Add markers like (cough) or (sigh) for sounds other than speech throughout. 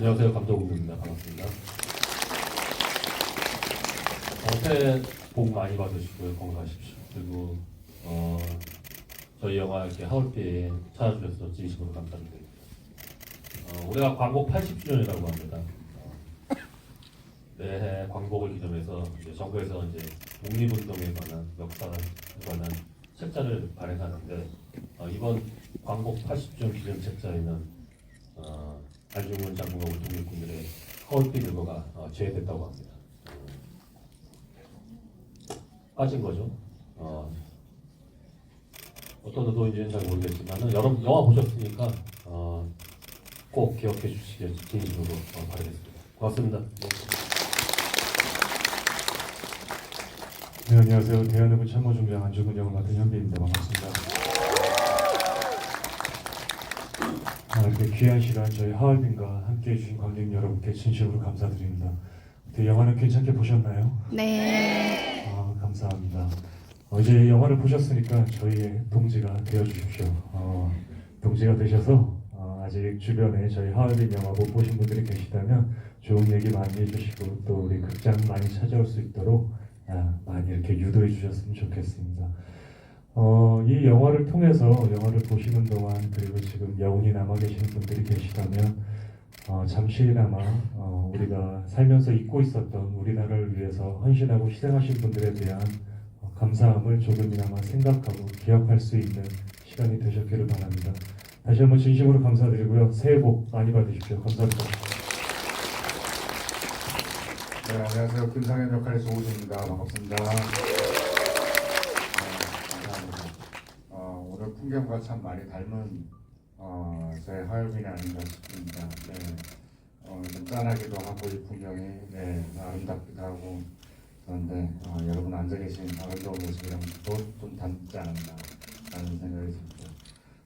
안녕하세요. 감독입니다. 반갑습니다. 어, 새해 복 많이 받으시고요. 건강하십시오. 그리고 어, 저희 영화 이렇게 하울비에 찾아주셔서 진심으로 감사드립니다. 어, 올해가 광복 80주년이라고 합니다. 어, 매해 광복을 기념해서 이제 정부에서 이제 독립운동에 관한 역사에 관한 책자를 발행하는데 어, 이번 광복 80주년 기념 책자에는 어, 안중근 장군과 우리 독립군들의 허울빛 일거가 어, 제외됐다고 합니다. 빠진 거죠. 어, 어떤 의도인지는 잘 모르겠지만 여러분 영화 보셨으니까 어, 꼭 기억해 주시길 진심으로 어, 바라겠습니다. 고맙습니다. 네. 네, 안녕하세요. 대한민국 참모총장 안중근 역을 맡은 현비입니다. 반갑습니다. 아, 이렇게 귀한 시간 저희 하얼빈과 함께 해 주신 관객 여러분께 진심으로 감사드립니다. 어떻게 영화는 괜찮게 보셨나요? 네. 아, 감사합니다. 어, 이제 영화를 보셨으니까 저희의 동지가 되어 주십시오. 어, 동지가 되셔서 어, 아직 주변에 저희 하얼빈 영화 못 보신 분들이 계시다면 좋은 얘기 많이 해주시고 또 우리 극장 많이 찾아올 수 있도록 아, 많이 이렇게 유도해 주셨으면 좋겠습니다. 어, 이 영화를 통해서 영화를 보시는 동안 그리고 지금 여운이 남아 계시는 분들이 계시다면 어, 잠시나마 어, 우리가 살면서 잊고 있었던 우리나라를 위해서 헌신하고 희생하신 분들에 대한 어, 감사함을 조금이나마 생각하고 기억할 수 있는 시간이 되셨기를 바랍니다. 다시 한번 진심으로 감사드리고요. 새해 복 많이 받으십시오. 감사합니다. 네, 안녕하세요. 김상현 역할의 조우주입니다. 반갑습니다. 풍경과 참 많이 닮은 어, 저의 하얼빈이 아닌가 싶습니다. 네, 어, 좀 짠하기도 하고 이 풍경이 네, 아름답기도 하고 그런데 어, 여러분 앉아 계신 아름다운 모습이랑 또좀 닮지 않았나 라는 생각이 듭니다.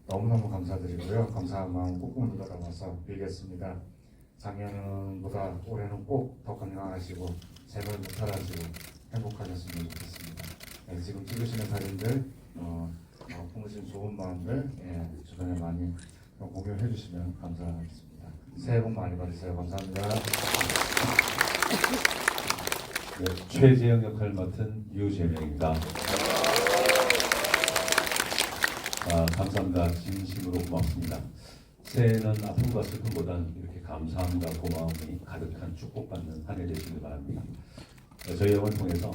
너무너무 감사드리고요. 감사한 마음 꾹꾹 눌러 담아서 빌겠습니다. 작년보다 올해는 꼭 더 건강하시고 제발 무탈하시고 행복하셨으면 좋겠습니다. 네, 지금 찍으시는 사진들 어, 어, 품으신 좋은 마음들 예, 주변에 많이 공유해 주시면 감사하겠습니다. 새해 복 많이 받으세요. 감사합니다. 네, 최재형 역할 맡은 유재명입니다. 아, 감사합니다. 진심으로 고맙습니다. 새해는 아픔과 슬픔보다는 이렇게 감사함과 고마움이 가득한 축복받는 한 해 되시길 바랍니다. 네, 저희 영화를 통해서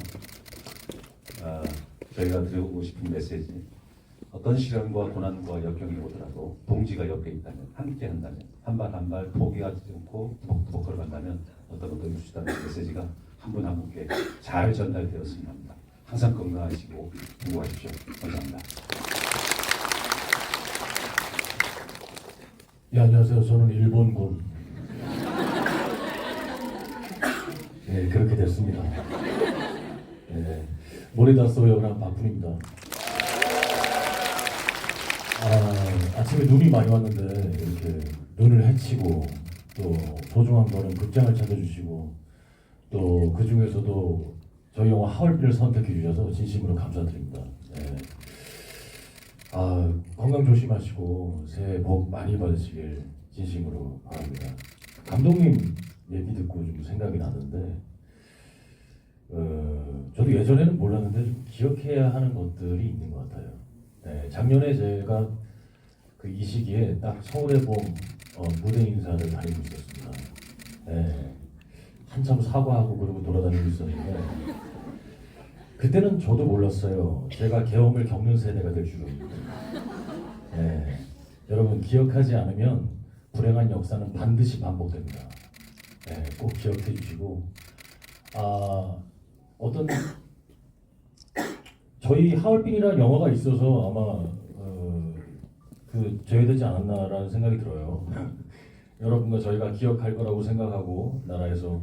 아, 저희가 드리고 싶은 메시지 어떤 시련과 고난과 역경이 오더라도 동지가 옆에 있다면 함께 한다면 한 발 한 발 포기하지 않고 두벅두벅 걸어간다면 어떤 어떤 주시다는 메시지가 한 분 한 분께 잘 전달되었으면 합니다. 항상 건강하시고 행복하십시오. 감사합니다. 예, 안녕하세요. 저는 일본군. 네, 그렇게 됐습니다. 네, 모리다소 역을 한 박훈입니다. 아, 아침에 눈이 많이 왔는데 이렇게 눈을 헤치고 또 소중한 거는 극장을 찾아주시고 또 그 중에서도 저희 영화 하얼빈을 선택해 주셔서 진심으로 감사드립니다. 네. 아, 건강 조심하시고 새해 복 많이 받으시길 진심으로 바랍니다. 감독님 얘기 듣고 좀 생각이 나는데, 어, 저도 예전에는 몰랐는데 좀 기억해야 하는 것들이 있는 것 같아요. 네, 작년에 제가 그 이 시기에 딱 서울의 봄 어, 무대 인사를 다니고 있었습니다. 네, 한참 사과하고 그러고 돌아다니고 있었는데 그때는 저도 몰랐어요. 제가 계엄을 겪는 세대가 될 줄은. 네, 여러분 기억하지 않으면 불행한 역사는 반드시 반복됩니다. 네, 꼭 기억해 주시고 아 어떤 저희 하얼빈이라는 영화가 있어서 아마 어, 그 제외되지 않았나라는 생각이 들어요. (laughs) 여러분과 저희가 기억할 거라고 생각하고 나라에서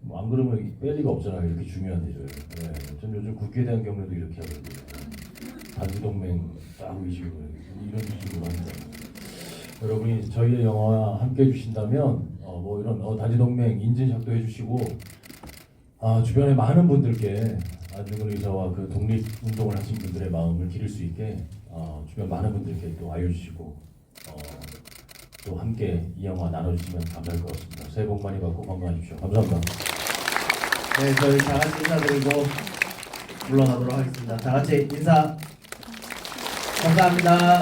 뭐 안 그러면 뺄 리가 없잖아요. 이렇게 중요한 일을. 네, 전 요즘 국기에 대한 경례도 이렇게 하거든요. 단지 동맹 딱 위주로 이런 식으로 합니다. 여러분이 저희의 영화와 함께 해주신다면 어, 뭐 이런 어, 단지 동맹 인증샷도 해주시고 아, 주변에 많은 분들께 안중근 의사와 그 독립 운동을 하신 분들의 마음을 기릴 수 있게 어, 주변 많은 분들께 또 알려주시고 어, 또 함께 이 영화 나눠주시면 감사할 것 같습니다. 새해 복 많이 받고 건강하십시오. 감사합니다. 네, 저희 다 같이 인사드리고 물러나도록 하겠습니다. 다 같이 인사. 감사합니다.